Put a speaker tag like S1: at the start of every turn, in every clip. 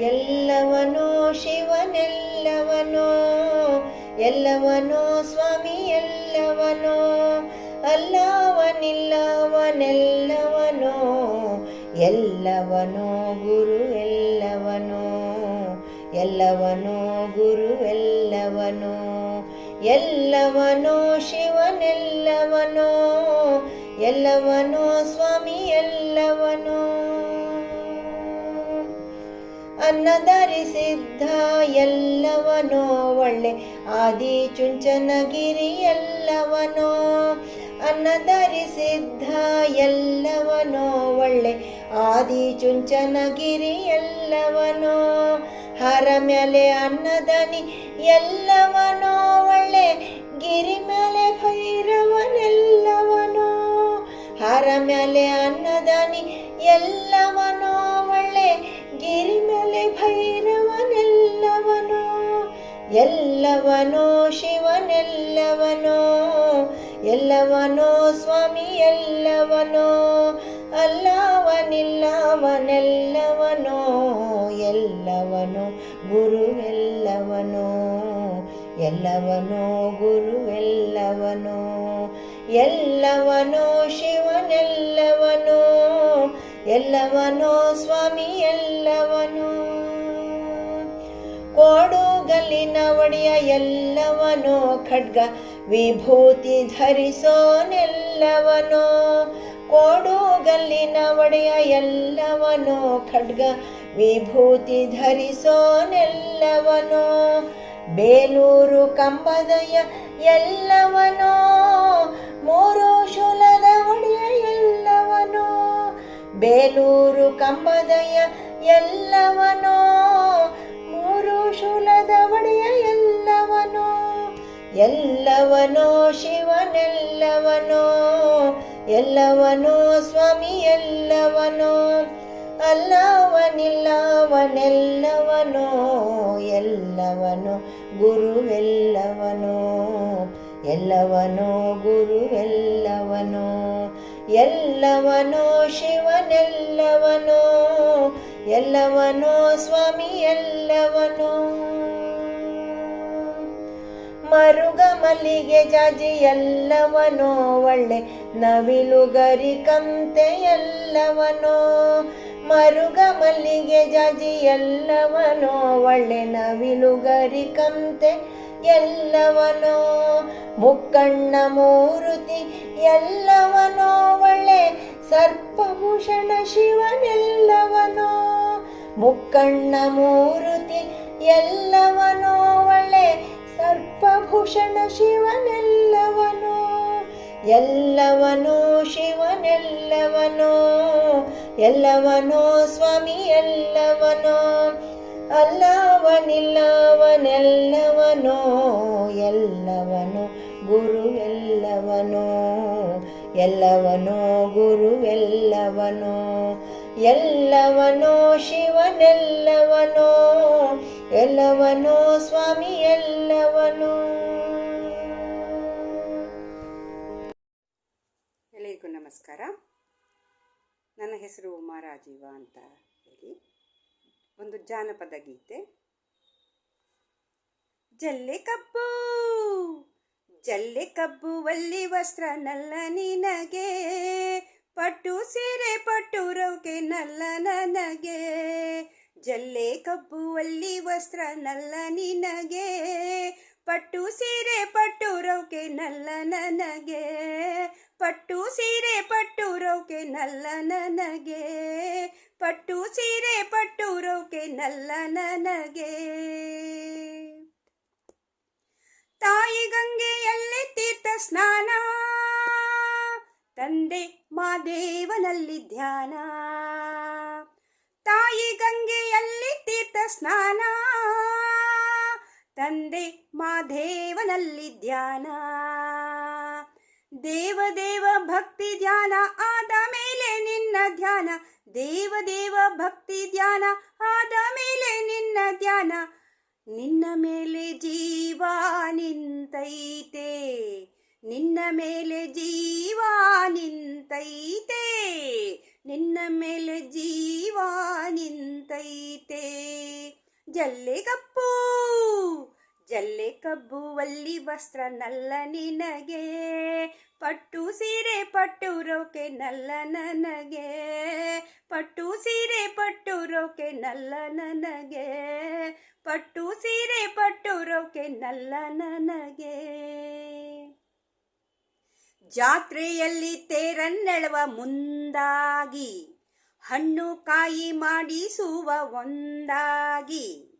S1: ಎಲ್ಲವನೋ ಶಿವನೆಲ್ಲವನೋ, ಎಲ್ಲವನೋ ಸ್ವಾಮಿ ಎಲ್ಲವನೋ, ಅಲ್ಲವನಿಲ್ಲವನೆಲ್ಲವನೋ, ಎಲ್ಲವನೋ ಗುರು ಎಲ್ಲವನೋ ಎಲ್ಲವನೋ ಗುರು ಎಲ್ಲವನೋ ಎಲ್ಲವನೋ ಶಿವನೆಲ್ಲವನೋ, ಎಲ್ಲವನೋ ಸ್ವಾಮಿ ಎಲ್ಲವನೋ. ಅನ್ನಧರಿಸಿದ್ದ ಎಲ್ಲವನೋ ಒಳ್ಳೆ. ಆದಿ ಚುಂಚನಗಿರಿ ಎಲ್ಲವನೋ ಅನ್ನಧರಿಸಿದ್ದ ಎಲ್ಲವನೋ ಒಳ್ಳೆ. ಆದಿ ಚುಂಚನಗಿರಿ ಎಲ್ಲವನೋ, ಹರ ಮೇಲೆ ಅನ್ನದನಿ ಎಲ್ಲವನೋ ಒಳ್ಳೆ. ಗಿರಿ ಮೇಲೆ ಭೈರವನೆಲ್ಲವನೋ, ಹರ ಮೇಲೆ ಎಲ್ಲವನೋ ಶಿವನೆಲ್ಲವನೋ, ಎಲ್ಲವನೋ ಸ್ವಾಮಿ ಎಲ್ಲವನೋ, ಅಲ್ಲವನಿಲ್ಲವನೆಲ್ಲವನೋ, ಎಲ್ಲವನೋ ಗುರುವೆಲ್ಲವನೋ ಎಲ್ಲವನೋ ಗುರುವೆಲ್ಲವನೋ, ಎಲ್ಲವನೋ ಶಿವನೆಲ್ಲವನೋ, ಎಲ್ಲವನೋ ಸ್ವಾಮಿ ಎಲ್ಲವನೋ. ಕೋಡುಗಲ್ಲಿನ ಒಡೆಯ ಎಲ್ಲವನೋ, ಖಡ್ಗ ವಿಭೂತಿ ಧರಿಸೋನೆಲ್ಲವನೋ ಕೋಡುಗಲ್ಲಿನ ಒಡೆಯ ಎಲ್ಲವನೋ, ಖಡ್ಗ ವಿಭೂತಿ ಧರಿಸೋನೆಲ್ಲವನೋ, ಬೇಲೂರು ಕಂಬದಯ ಎಲ್ಲವನೋ, ಮೂರು ಶೂಲದ ಒಡೆಯ ಎಲ್ಲವನೋ, ಬೇಲೂರು ಕಂಬದಯ ಎಲ್ಲವನೋ ಮೂರು ಶೂಲದ ಒಡೆಯ ಎಲ್ಲವನೋ ಎಲ್ಲವನೋ ಶಿವನೆಲ್ಲವನೋ, ಎಲ್ಲವನೋ ಸ್ವಾಮಿ ಎಲ್ಲವನೋ, ಅಲ್ಲವನಿಲ್ಲವನೆಲ್ಲವನೋ, ಎಲ್ಲವನೋ ಗುರುವೆಲ್ಲವನೋ ಎಲ್ಲವನೋ ಗುರುವೆಲ್ಲವನೋ, ಎಲ್ಲವನೋ ಶಿವನೆಲ್ಲವನೋ ಎಲ್ಲವನೋ ಸ್ವಾಮಿ, ಎಲ್ಲವನೋ. ಮರುಗ ಮಲ್ಲಿಗೆ ಜಾಜಿ, ಎಲ್ಲವನೋ. ಒಳ್ಳೆ ನವಿಲುಗರಿ ಕಂತೆ, ಎಲ್ಲವನೋ. ಮರುಗ ಮಲ್ಲಿಗೆ ಜಾಜಿ, ಎಲ್ಲವನೋ. ಒಳ್ಳೆ ನವಿಲುಗರಿ ಕಂತೆ, ಎಲ್ಲವನೋ. ಮುಕ್ಕಣ್ಣ ಮೂರುತಿ, ಎಲ್ಲವನೋ. ಒಳ್ಳೆ ಸರ್ಪಭೂಷಣ ಶಿವನೆಲ್ಲವನೋ, ಮುಕ್ಕಣ್ಣ ಮೂರುತಿ ಎಲ್ಲವನೋ, ಒಳ್ಳೆ ಸರ್ಪಭೂಷಣ ಶಿವನೆಲ್ಲವನೋ, ಎಲ್ಲವನೋ ಶಿವನೆಲ್ಲವನೋ, ಎಲ್ಲವನೋ ಸ್ವಾಮಿ ಎಲ್ಲವನೋ, ಅಲ್ಲವನಿಲ್ಲವನೆಲ್ಲವನೋ, ಎಲ್ಲವನು ಗುರು ಎಲ್ಲವನೋ ಎಲ್ಲವನೋ ಗುರು, ಎಲ್ಲವನೋ ಎಲ್ಲವನೋ ಶಿವನೆಲ್ಲವನೋ ಎಲ್ಲವನೋ ಸ್ವಾಮಿ, ಎಲ್ಲವನೋ.
S2: ಎಲ್ಲರಿಗೂ ನಮಸ್ಕಾರ. ನನ್ನ ಹೆಸರು ಉಮಾ ರಾಜೀವ ಅಂತ ಹೇಳಿ. ಒಂದು ಜಾನಪದ ಗೀತೆ. ಜಲ್ಲೆ ಕಬ್ಬು! ಜಲ್ಲೆ ಕಬ್ಬು ಒಲ್ಲಿ ವಸ್ತ್ರ ನಲ್ಲ ನಿನಗೆ. ಪಟ್ಟು ಸೀರೆ, ಪಟ್ಟು ರೌಕೆ ನಲ್ಲ ನನಗೆ. ಜಲ್ಲೆ ಕಬ್ಬು ಒಲ್ಲಿ ವಸ್ತ್ರ ನಲ್ಲ ನಿನಗೆ. ಪಟ್ಟು ಸೀರೆ, ಪಟ್ಟು ರೌಕೆ ನಲ್ಲ ನನಗೆ. ಪಟ್ಟು ಸೀರೆ, ಪಟ್ಟು ರೌಕೆ ನಲ್ಲ ನನಗೆ. ಪಟ್ಟು ಸೀರೆ, ಪಟ್ಟು ರೌಕೆ ನಲ್ಲ ನನಗೆ. ತಾಯಿ ಗಂಗೆಯಲ್ಲಿ ತೀರ್ಥ ಸ್ನಾನ. ತಂದೆ ಮಾದೇವನಲ್ಲಿ ಧ್ಯಾನ. ತಾಯಿ ಗಂಗೆಯಲ್ಲಿ ತೀರ್ಥ ಸ್ನಾನ. ತಂದೆ ಮಾದೇವನಲ್ಲಿ ಧ್ಯಾನ. ದೇವ ದೇವ ಭಕ್ತಿ ಧ್ಯಾನ ಆದ ಮೇಲೆ ನಿನ್ನ ಧ್ಯಾನ. ದೇವ ದೇವ ಭಕ್ತಿ ಧ್ಯಾನ ಆದ ಮೇಲೆ ನಿನ್ನ ಧ್ಯಾನ. ನಿನ್ನ ಮೇಲೆ ಜೀವ ನಿಂತೈತೆ. ನಿನ್ನ ಮೇಲೆ ಜೀವ ನಿಂತೈತೆ. ನಿನ್ನ ಮೇಲೆ ಜೀವ ನಿಂತೈತೆ. ಜಲ್ಲೆ ಕಪ್ಪು, ಜಲ್ಲೆ ಕಬ್ಬು ವಲ್ಲಿ ವಸ್ತ್ರ ನಲ್ಲ ನಿನಗೆ. ಪಟ್ಟು ಸೀರೆ, ಪಟ್ಟು ರೋಕೆ ನಲ್ಲ ನನಗೆ. ಪಟ್ಟು ಸೀರೆ, ಪಟ್ಟು ರೋಕೆ ನಲ್ಲ ನನಗೆ. ಪಟ್ಟು ಸೀರೆ, ಪಟ್ಟು ರೋಕೆ ನಲ್ಲ ನನಗೆ. ಜಾತ್ರೆಯಲ್ಲಿ ತೇರನ್ನೆಳುವ ಮುಂದಾಗಿ, ಹಣ್ಣು ಕಾಯಿ ಮಾಡಿಸುವ ಒಂದಾಗಿ,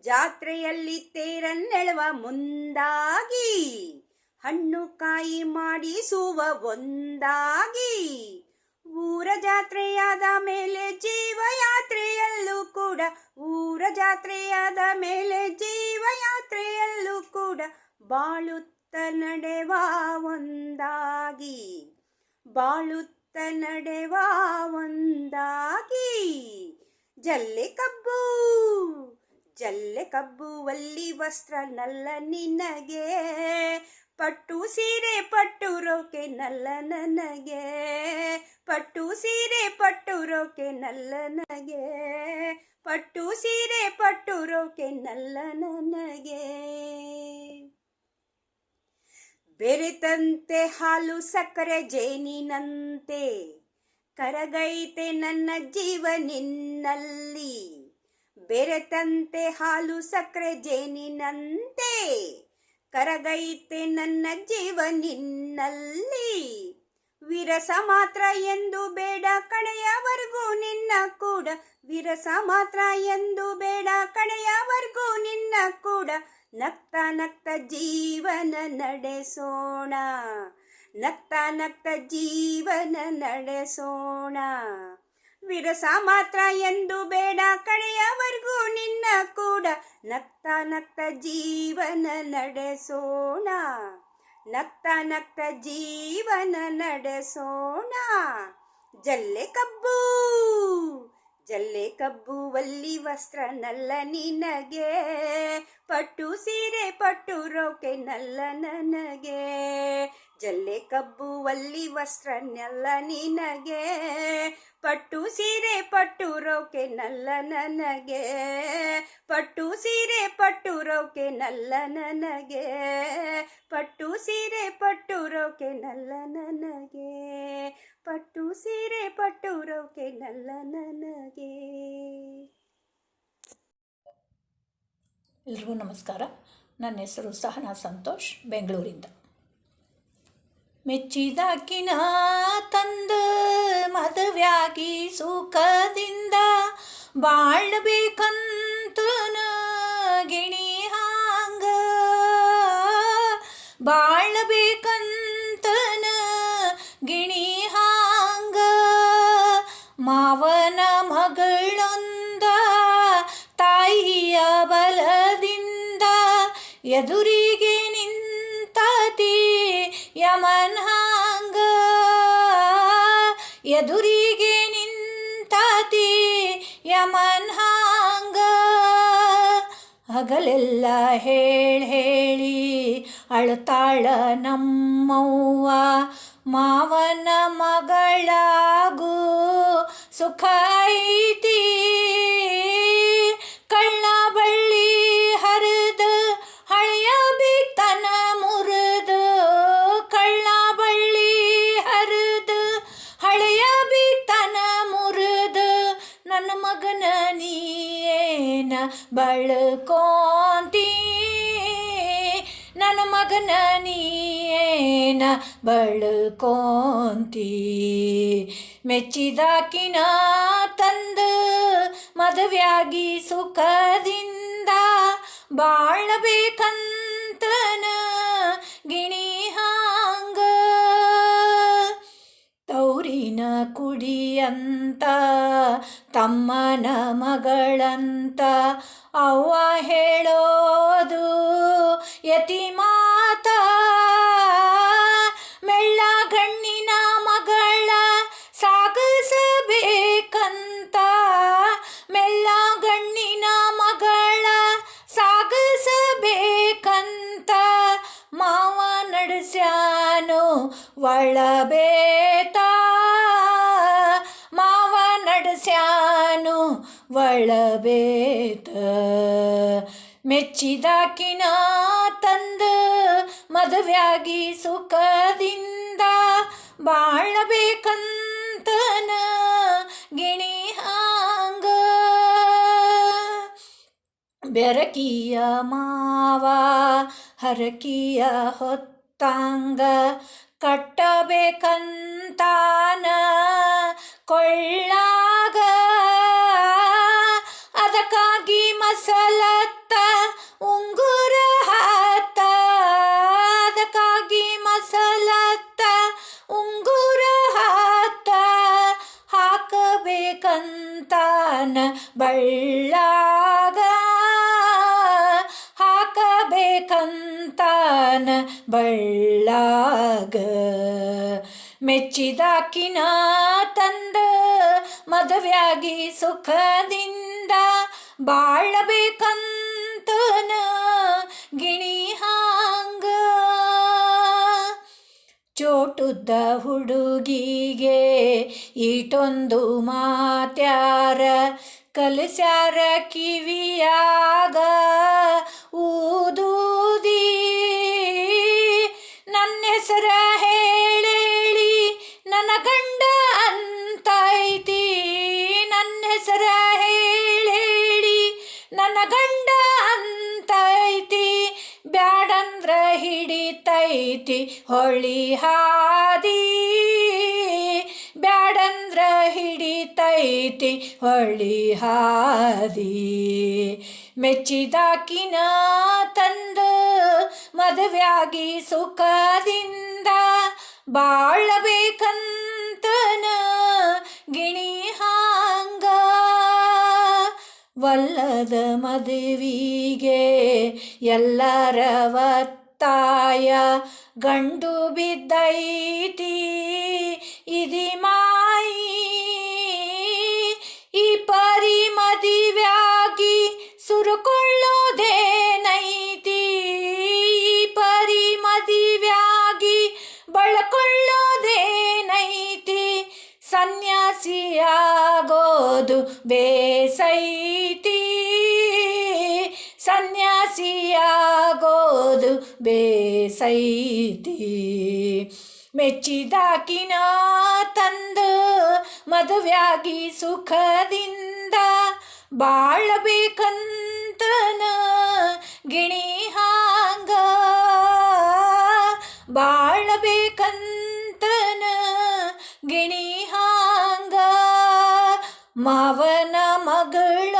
S2: ಜಾತ್ರೆಯಲ್ಲಿ ತೇರನ್ನೆಳುವ ಮುಂದಾಗಿ, ಹಣ್ಣು ಕಾಯಿ ಮಾಡಿಸುವ ಒಂದಾಗಿ. ಊರ ಜಾತ್ರೆಯಾದ ಮೇಲೆ ಜೀವ ಯಾತ್ರೆಯಲ್ಲೂ ಕೂಡ, ಊರ ಜಾತ್ರೆಯಾದ ಮೇಲೆ ಜೀವ ಯಾತ್ರೆಯಲ್ಲೂ ಕೂಡ ಬಾಳುತ್ತ ನಡೆವ ಒಂದಾಗಿ, ಬಾಳುತ್ತ ನಡೆವ ಒಂದಾಗಿ. ಜಲ್ಲೆ ಕಬ್ಬು ಜಲ್ಲೆ ಕಬ್ಬು ಅಲ್ಲಿ ವಸ್ತ್ರ ನಲ್ಲ ನಿನಗೆ ಪಟ್ಟು ಸೀರೆ, ಪಟ್ಟು ರೋಕೆ ನಲ್ಲ ನನಗೆ. ಪಟ್ಟು ಸೀರೆ, ಪಟ್ಟು ರೋಕೆ ನಲ್ಲ ನನಗೆ. ಪಟ್ಟು ಸೀರೆ, ಪಟ್ಟು ರೋಕೆ ನಲ್ಲ ನನಗೆ. ಬೆರೆತಂತೆ ಹಾಲು ಸಕ್ಕರೆ ಜೇನಿನಂತೆ, ಕರಗೈತೆ ನನ್ನ ಜೀವ ನಿನ್ನಲ್ಲಿ. ಬೆರೆತಂತೆ ಹಾಲು ಸಕ್ಕರೆ ಜೇನಿನಂತೆ ಕರಗೈತೆ ನನ್ನ ಜೀವ ನಿನ್ನಲ್ಲಿ. ವಿರಸ ಮಾತ್ರ ಎಂದು ಬೇಡ ಕಡೆಯವರೆಗೂ ನಿನ್ನ ಕೂಡ. ವಿರಸ ಮಾತ್ರ ಎಂದು ಬೇಡ ಕಡೆಯವರೆಗೂ ನಿನ್ನ ಕೂಡ. ನಕ್ತ ನಕ್ತ ಜೀವನ ನಡೆಸೋಣ. ನಕ್ತ ನಕ್ತ ಜೀವನ ನಡೆಸೋಣ. ವಿರಸ ಮಾತ್ರ ಎಂದು ಬೇಡ ಕಡೆಯವರೆಗೂ ನಿನ್ನ ಕೂಡ ನಕ್ತ ನಕ್ತ ಜೀವನ ನಡೆಸೋಣ. ನಕ್ತ ನಕ್ತ ಜೀವನ ನಡೆಸೋಣ. ಜಲ್ಲೆ ಕಬ್ಬು ಜಲ್ಲೆ ಕಬ್ಬು ವಲ್ಲಿ ವಸ್ತ್ರ ನಲ್ಲ ನಿನಗೆ. ಪಟ್ಟು ಸೀರೆ, ಪಟ್ಟು ರೋಕೆ ನಲ್ಲ ನನಗೆ. ಜಲ್ಲೆ ಕಬ್ಬು ಅಲ್ಲಿ ವಸ್ತ್ರ ನೆಲ್ಲ ನಿನಗೆ, ಪಟ್ಟು ಸೀರೆ ಪಟ್ಟು ರೋಕೆ ನಲ್ಲ ನನಗೆ, ಪಟ್ಟು ಸೀರೆ ಪಟ್ಟು ರೋಕೆ ನಲ್ಲ ನನಗೆ, ಪಟ್ಟು ಸೀರೆ ಪಟ್ಟು ರೋಕೆ ನಲ್ಲ ನನಗೆ, ಪಟ್ಟು ಸೀರೆ ಪಟ್ಟು ರೋಕೆ ನಲ್ಲ ನನಗೆ.
S3: ಎಲ್ರಿಗೂ ನಮಸ್ಕಾರ. ನನ್ನ ಹೆಸರು ಸಹನಾ ಸಂತೋಷ್, ಬೆಂಗಳೂರಿಂದ. ಮೆಚ್ಚಿದಾಕಿನ ತಂದು ಮದುವೆಯಾಗಿ ಸುಖದಿಂದ ಬಾಳ್ಬೇಕಂತ ಗಿಣಿ ಹಾಂಗ. ಬಾಳ್ಬೇಕಂತ ಯಮನ್ ಹಾಂಗ ಎದುರಿಗೆ ನಿಂತಾತಿ ಯಮನಾಂಗ ಹಾಂಗ ಹಗಲೆಲ್ಲ ಹೇಳಿ ಹೇಳಿ ಅಳ್ತಾಳ ನಮ್ಮವ್ವ, ಮಾವನ ಮಗಳಾಗೂ ಸುಖ ಐತಿ. ಬಳ್ಕೋಂತಿ. ಮೆಚ್ಚಿದಾಕಿನ ತಂದು ಮದುವೆಯಾಗಿ ಸುಖದಿಂದ ಬಾಳಬೇಕಂತನ ಗಿಣಿ ಹಾಂಗ. ತೌರಿನ ಕುಡಿಯಂತ, ತಮ್ಮನ ಮಗಳಂತ ಅವ್ವ ಹೇಳೋದು ಯತಿ ಒಳಬೇತ ಮಾವ ನಡೆಸ್ಯಾನು ಒಳಬೇತ ಮೆಚ್ಚಿದಾಕಿನ ತಂದ ಮದುವೆಯಾಗಿ ಸುಖದಿಂದ ಬಾಳಬೇಕಂತನ ಗಿಣಿ ಹಾಂಗ. ಬೆರಕಿಯ ಮಾವ ಹರಕಿಯ ಹೊತ್ತಾಂಗ ಕಟ್ಟಬೇಕಂತಾನ ಕೊಳ್ಳಾಗ. ಅದಕ್ಕಾಗಿ ಮಸಲತ್ತ ಹಾಕಬೇಕಂತಾನ ಬಳ್ಳಾಗ. ಮೆಚ್ಚಿದಾಕಿನ ತಂದ ಮದುವೆಯಾಗಿ ಸುಖದಿಂದ ಬಾಳಬೇಕಂತನ ಗಿಣಿ ಹಾಂಗ. ಚೋಟುದ್ದ ಹುಡುಗಿಗೆ ಈಟೊಂದು ಮಾತ್ಯಾರ ಕಲಸ್ಯಾರ ಕಿವಿಯಾಗ. ಊದೂದಿ ಹಿಡಿತೈತಿ ಹೊಳಿ ಹಾದಿ ಬ್ಯಾಡಂದ್ರ ಹಿಡಿತೈತಿ ಹೊಳಿ ಹಾದಿ. ಮೆಚ್ಚಿದಾಕಿನ ತಂದ ಮದುವೆಯಾಗಿ ಸುಖದಿಂದ ಬಾಳಬೇಕಂತನ ಗಿಣಿ ಹಾಂಗ ವಲ್ಲದ ಮದುವಿಗೆ ಎಲ್ಲರ ಒತ್ತಾಯ ಗಂಡು ಬಿದ್ದೈತಿ, ಇದಿ ಮಾಯಿ ಈ ಪರಿ ಮದಿವ್ಯಾಗಿ ಸುರುಕೊಳ್ಳೋದೇನೈತಿ? ಈ ಪರಿ ಮದಿವ್ಯಾಗಿ ಬಳಕೊಳ್ಳೋದೇನೈತಿ? ಸನ್ಯಾಸಿಯಾಗೋದು ಬೇಸೈತಿ ಸನ್ಯಾಸಿಯಾಗೋದು ಬೇಸೈತಿ. ಮೆಚ್ಚಿದಾಕಿನ ತಂದು ಮದುವೆಯಾಗಿ ಸುಖದಿಂದ ಬಾಳಬೇಕಂತನ ಗಿಣಿ ಹಾಂಗ. ಬಾಳಬೇಕಂತನ ಗಿಣಿ ಹಾಂಗ. ಮಾವನ ಮಗಳೊಂದು